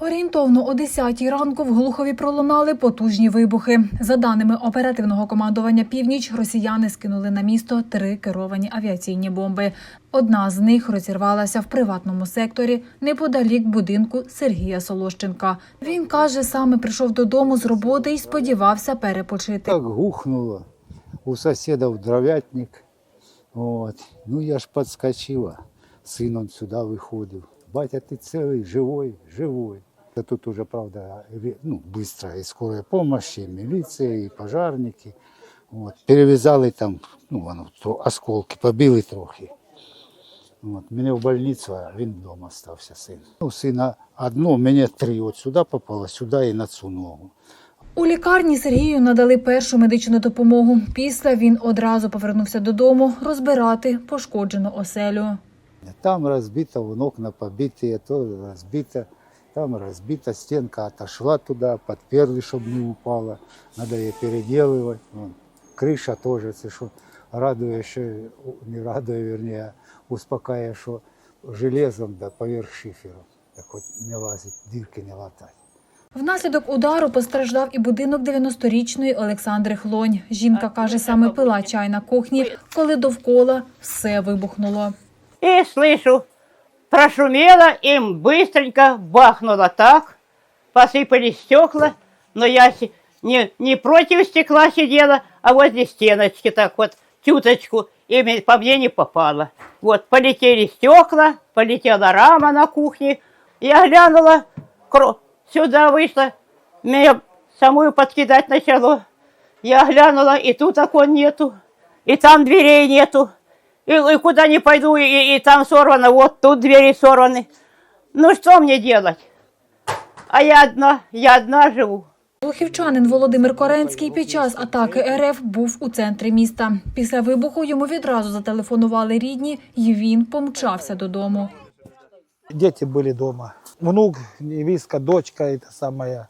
Орієнтовно о 10 ранку в Глухові пролунали потужні вибухи. За даними оперативного командування Північ, росіяни скинули на місто три керовані авіаційні бомби. Одна з них розірвалася в приватному секторі неподалік будинку Сергія Солощенка. Він каже, саме прийшов додому з роботи і сподівався перепочити. Так гухнуло. У соседа дровятник. Вот. Ну я ж подскочила. Сын он сюда выходил. Батя, ты целый, живой, живой. Тут уже, правда, ну, быстро и скорая помощь, и милиция, и пожарники. Вот. Перевязали там, ну, воно, осколки, побили трохи. От. Мене в больницю, а він вдома стався син. У сина одно, мені три. От сюди попало, сюди і на цю ногу. У лікарні Сергію надали першу медичну допомогу. Після він одразу повернувся додому розбирати пошкоджену оселю. Там разбито, вон окна побитые, то разбито. Там разбита стенка, отошла туда, подперли, чтобы не упала. Надо ее переделывать. Вон. Крыша тоже, це що радує, що, не радує, вернее, а успокаиває, що железом да, поверх шиферу. Так от не лазить, дірки не латать. Внаслідок удару постраждав і будинок 90-річної Олександри Хлонь. Жінка каже, саме пила чай на кухні, коли довкола все вибухнуло. И слышу, прошумело, им быстренько бахнуло так, посыпались стекла, но я не, не против стекла сидела, а возле стеночки так вот, тюточку, и по мне не попало. Вот, полетели стекла, полетела рама на кухне, я глянула, сюда вышла, меня самую подкидать начало. Я глянула, и тут окон нету, и там дверей нету. И, и куда не пойду, и, и там сорвано, вот тут двери сорваны. Ну что мне делать? А я одна, я одна живу. Глухівчанин Володимир Коренський під час атаки РФ був у центрі міста. Після вибуху йому відразу зателефонували рідні, і він помчався додому. Дети были дома. Внук, невестка, дочка, это самая,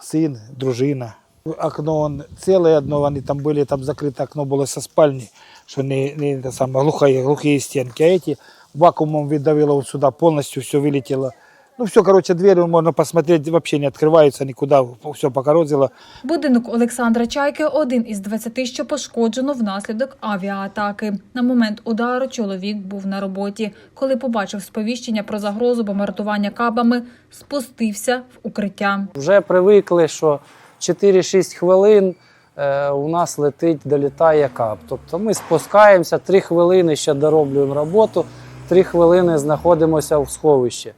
сын, дружина. Окно он целое одно, они там были, там закрыто окно было со спальни, что не, не это самое, глухие, глухие стенки. А эти вакуумом выдавило вот сюда, полностью все вылетело. Ну все, короче, двери можно посмотреть, вообще не открываются никуда, все покорозило. Будинок Олександра Чайки один із 20, що пошкоджено внаслідок авіаатаки. На момент удару чоловік був на роботі. Коли побачив сповіщення про загрозу бомбардування кабами, спустився в укриття. Вже привикли, що 4-6 хвилин е, у нас летить, долітає кап. Тобто ми спускаємося, 3 хвилини ще дороблюємо роботу, 3 хвилини знаходимося в сховищі.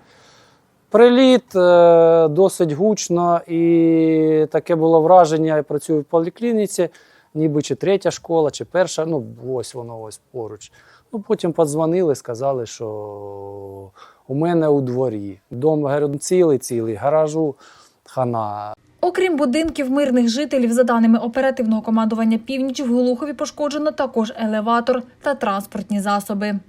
Приліт е, досить гучно, і таке було враження, я працюю в поліклініці, ніби чи третя школа, чи перша, ну ось воно ось поруч. Ну, потім подзвонили, сказали, що у мене у дворі. Дом цілий, цілий, гаражу хана. Окрім будинків мирних жителів, за даними оперативного командування Північ, в Глухові пошкоджено також елеватор та транспортні засоби.